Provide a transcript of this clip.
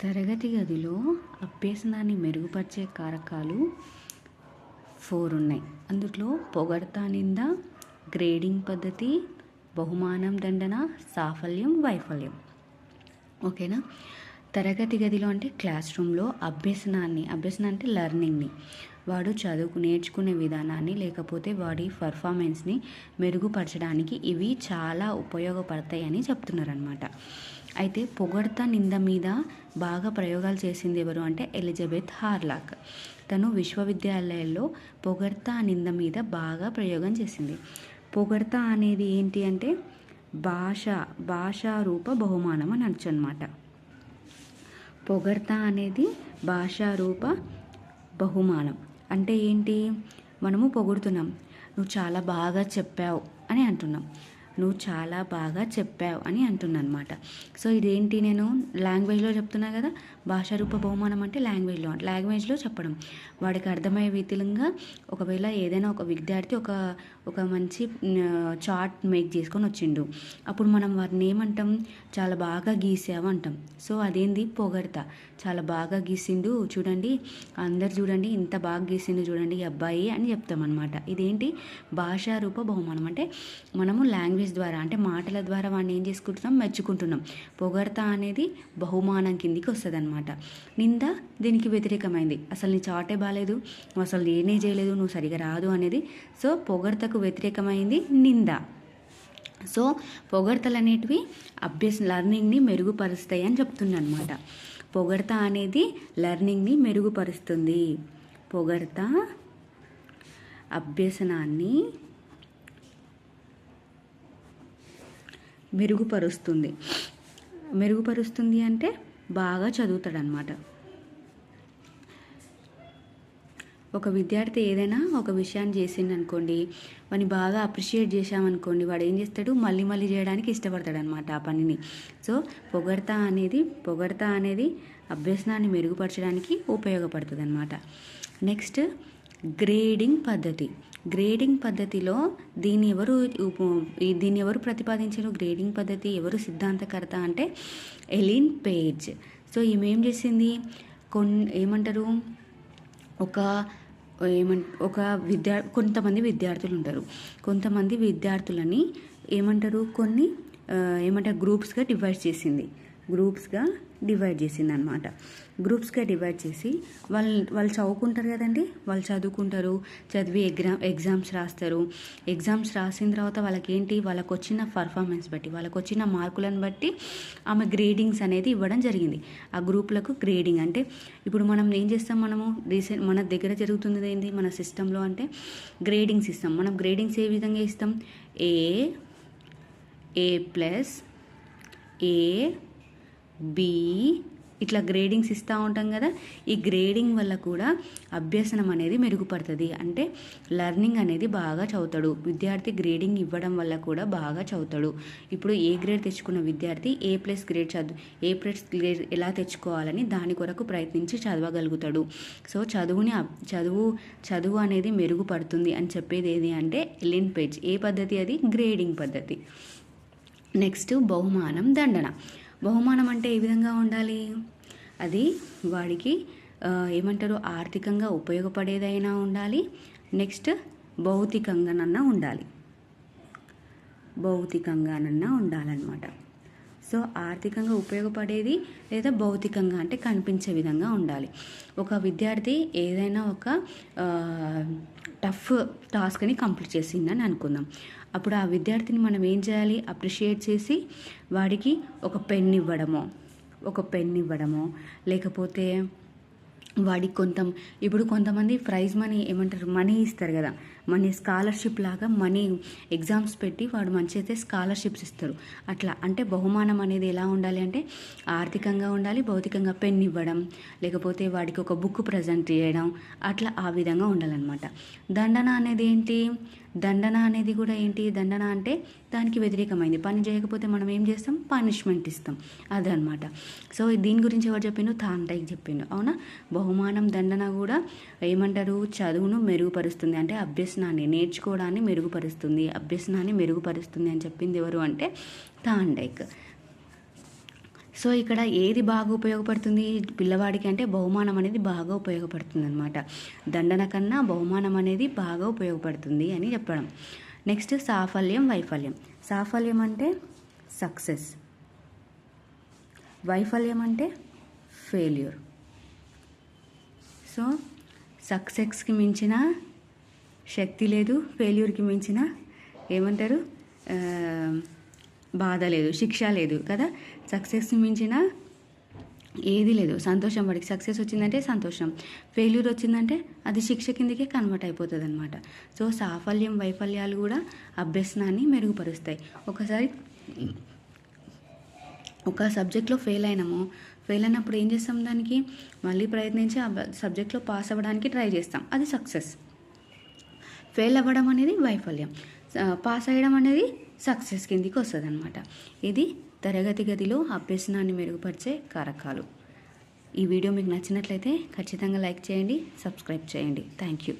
తరగతి గదిలో అభ్యసనాన్ని మెరుగుపరిచే కారకాలు ఫోర్ ఉన్నాయి. అందులో పొగడతా నింద గ్రేడింగ్ పద్ధతి బహుమానం దండన సాఫల్యం వైఫల్యం. ఓకేనా? తరగతి గదిలో అంటే క్లాస్ రూమ్లో అభ్యసనాన్ని అభ్యసనం అంటే లెర్నింగ్ని. వాడు చదువు నేర్చుకునే విధానాన్ని లేకపోతే వాడి పర్ఫార్మెన్స్ని మెరుగుపరచడానికి ఇవి చాలా ఉపయోగపడతాయని చెప్తున్నారనమాట అయితే పొగడ్త నింద మీద బాగా ప్రయోగాలు చేసింది ఎవరు అంటే ఎలిజబెత్ హార్లాక్. తను విశ్వవిద్యాలయాల్లో పొగడ్త నింద మీద బాగా ప్రయోగం చేసింది. పొగడ్త అనేది ఏంటి అంటే భాష భాషారూప బహుమానం అని అనొచ్చు అనమాట పొగడ్త అనేది భాషారూప బహుమానం. అంటే ఏంటి? మనము పొగుడుతున్నాం. నువ్వు చాలా బాగా చెప్పావు అని అంటున్నాం. నువ్వు చాలా బాగా చెప్పావు అని అంటున్నా అనమాట సో ఇదేంటి నేను లాంగ్వేజ్లో చెప్తున్నా కదా భాషారూప బహుమానం అంటే లాంగ్వేజ్లో లాంగ్వేజ్లో చెప్పడం. వాడికి అర్థమయ్యే విధంగా ఒకవేళ ఏదైనా ఒక విద్యార్థి ఒక ఒక మంచి చార్ట్ మేక్ చేసుకొని వచ్చిండు. అప్పుడు మనం వారిని ఏమంటాం? చాలా బాగా గీసావు అంటాం. సో అదేంది? పొగడత. చాలా బాగా గీసిండు చూడండి. అందరు చూడండి ఇంత బాగా గీసిండు చూడండి అబ్బాయి అని చెప్తామన్నమాట. ఇదేంటి? భాషారూప బహుమానం. అంటే మనము లాంగ్వేజ్ ద్వారా అంటే మాటల ద్వారా వాడిని ఏం చేసుకుంటున్నాం? మెచ్చుకుంటున్నాం. పొగడత అనేది బహుమానం కిందికి వస్తుంది అనమాట నింద దీనికి వ్యతిరేకమైంది. అసలు నీ చాటే బాగాలేదు అసలు నేనే చేయలేదు నువ్వు సరిగా రాదు అనేది సో పొగడతకు వ్యతిరేకమైంది నింద. సో పొగడతలు అనేటివి అభ్యస లర్నింగ్ని మెరుగుపరుస్తాయి అని చెప్తున్నా పొగడత అనేది లర్నింగ్ని మెరుగుపరుస్తుంది. పొగడత అభ్యసనాన్ని మెరుగుపరుస్తుంది. మెరుగుపరుస్తుంది అంటే బాగా చదువుతాడనమాట ఒక విద్యార్థి ఏదైనా ఒక విషయాన్ని చేసిండు అనుకోండి వాడిని బాగా అప్రిషియేట్ చేశామనుకోండి వాడు ఏం చేస్తాడు? మళ్ళీ మళ్ళీ చేయడానికి ఇష్టపడతాడు అనమాట ఆ పనిని. సో పొగడత అనేది పొగడత అనేది అభ్యసనాన్ని మెరుగుపరచడానికి ఉపయోగపడుతుంది అనమాట నెక్స్ట్ గ్రేడింగ్ పద్ధతి. గ్రేడింగ్ పద్ధతిలో దీన్ని ఎవరు దీన్ని ఎవరు ప్రతిపాదించారు? గ్రేడింగ్ పద్ధతి ఎవరు సిద్ధాంతకర్త అంటే ఎలిన్ పేజ్. సో ఈమె ఏం చేసింది? కొన్ ఏమంటారు? ఒక ఏమంట ఒక విద్యా కొంతమంది విద్యార్థులు ఉంటారు. కొంతమంది విద్యార్థులని ఏమంటారు? కొన్ని ఏమంటారు? గ్రూప్స్గా డివైడ్ చేసింది. గ్రూప్స్గా డివైడ్ చేసింది అనమాట గ్రూప్స్గా డివైడ్ చేసి వాళ్ళు వాళ్ళు చదువుకుంటారు కదండి? వాళ్ళు చదువుకుంటారు చదివి ఎగ్జామ్ ఎగ్జామ్స్ రాస్తారు. ఎగ్జామ్స్ రాసిన తర్వాత వాళ్ళకి ఏంటి వాళ్ళకు వచ్చిన పర్ఫార్మెన్స్ బట్టి వాళ్ళకు వచ్చిన మార్కులను బట్టి ఆమె గ్రేడింగ్స్ అనేది ఇవ్వడం జరిగింది. ఆ గ్రూప్లకు గ్రేడింగ్ అంటే ఇప్పుడు మనం ఏం చేస్తాం మనము? రీసెంట్ మన దగ్గర జరుగుతుంది ఏంటి మన సిస్టంలో అంటే గ్రేడింగ్స్ ఇస్తాం మనం గ్రేడింగ్స్ ఏ విధంగా ఇస్తాం? ఏ ఏ ప్లస్ ఏ బి ఇట్లా గ్రేడింగ్స్ ఇస్తూ ఉంటాం కదా ఈ గ్రేడింగ్ వల్ల కూడా అభ్యసనం అనేది మెరుగుపడుతుంది. అంటే లర్నింగ్ అనేది బాగా చదువుతాడు. విద్యార్థి గ్రేడింగ్ ఇవ్వడం వల్ల కూడా బాగా చదువుతాడు. ఇప్పుడు ఏ గ్రేడ్ తెచ్చుకున్న విద్యార్థి ఏ ప్లస్ గ్రేడ్ చదువు ఏ ప్లస్ గ్రేడ్ ఎలా తెచ్చుకోవాలని దాని కొరకు ప్రయత్నించి చదవగలుగుతాడు. సో చదువుని చదువు చదువు అనేది మెరుగుపడుతుంది అని చెప్పేది ఏది అంటే ఎలిన్ పేజ్. ఏ పద్ధతి అది? గ్రేడింగ్ పద్ధతి. నెక్స్ట్ బహుమానం దండన. బహుమానం అంటే ఏ విధంగా ఉండాలి? అది వాడికి ఏమంటారు ఆర్థికంగా ఉపయోగపడేదైనా ఉండాలి. నెక్స్ట్ భౌతికంగానన్నా ఉండాలి. భౌతికంగానన్నా ఉండాలన్నమాట. సో ఆర్థికంగా ఉపయోగపడేది లేదా భౌతికంగా అంటే కనిపించే విధంగా ఉండాలి. ఒక విద్యార్థి ఏదైనా ఒక టఫ్ టాస్క్ని కంప్లీట్ చేసిందని అనుకుందాం. అప్పుడు ఆ విద్యార్థిని మనం ఏం చేయాలి? అప్రిషియేట్ చేసి వాడికి ఒక పెన్ ఇవ్వడమో ఒక పెన్ ఇవ్వడమో లేకపోతే వాడికి కొంత ఇప్పుడు కొంతమంది ప్రైజ్ మనీ ఏమంటారు? మనీ ఇస్తారు కదా. మనీ స్కాలర్షిప్ లాగా మనీ ఎగ్జామ్స్ పెట్టి వాడు మంచి అయితే స్కాలర్షిప్స్ ఇస్తారు. అట్లా అంటే బహుమానం అనేది ఎలా ఉండాలి అంటే ఆర్థికంగా ఉండాలి భౌతికంగా పెన్ ఇవ్వడం లేకపోతే వాడికి ఒక బుక్ ప్రజెంట్ చేయడం అట్లా ఆ విధంగా ఉండాలన్నమాట. దండన అనేది ఏంటి? దండన అనేది కూడా ఏంటి? దండన అంటే దానికి వ్యతిరేకమైంది. పని చేయకపోతే మనం ఏం చేస్తాం? పనిష్మెంట్ ఇస్తాం. అదనమాట సో దీని గురించి ఎవరు చెప్పిండు తాంటైకి చెప్పిండు. అవునా? బహుమానం దండన కూడా ఏమంటారు? చదువును మెరుగుపరుస్తుంది. అంటే అభ్యసనాన్ని నేర్చుకోవడాన్ని మెరుగుపరుస్తుంది. అభ్యసనాన్ని మెరుగుపరుస్తుంది అని చెప్పింది ఎవరు అంటే తాండైక్. సో ఇక్కడ ఏది బాగా ఉపయోగపడుతుంది? పిల్లవాడికి అంటే బహుమానం అనేది బాగా ఉపయోగపడుతుంది అనమాట దండన కన్నా బహుమానం అనేది బాగా ఉపయోగపడుతుంది అని చెప్పడం. నెక్స్ట్ సాఫల్యం వైఫల్యం. సాఫల్యం అంటే సక్సెస్. వైఫల్యం అంటే ఫెయిల్యూర్. సో సక్సెస్కి మించిన శక్తి లేదు ఫెయిల్యూర్కి మించిన ఏమంటారు? బాధ లేదు శిక్ష లేదు కదా? సక్సెస్ మించిన ఏది లేదు. సంతోషం వాడికి. సక్సెస్ వచ్చిందంటే సంతోషం. ఫెయిల్యూర్ వచ్చిందంటే అది శిక్ష కిందకే కన్వర్ట్ అయిపోతుంది అనమాట సో సాఫల్యం వైఫల్యాలు కూడా అభ్యసనాన్ని మెరుగుపరుస్తాయి. ఒకసారి ఒక సబ్జెక్ట్లో ఫెయిల్ అయినాము. ఫెయిల్ అయినప్పుడు ఏం చేస్తాం దానికి? మళ్ళీ ప్రయత్నించి ఆ సబ్జెక్ట్లో పాస్ అవ్వడానికి ట్రై చేస్తాం. అది సక్సెస్ ఫెయిల్ అవ్వడం అనేది వైఫల్యం. పాస్ అయ్యడం అనేది సక్సెస్ కిందికి వస్తుంది అనమాట ఇది తరగతి గదిలో అభ్యసనాన్ని మెరుగుపరిచే కారకాలు. ఈ వీడియో మీకు నచ్చినట్లయితే ఖచ్చితంగా లైక్ చేయండి సబ్స్క్రైబ్ చేయండి. Thank you.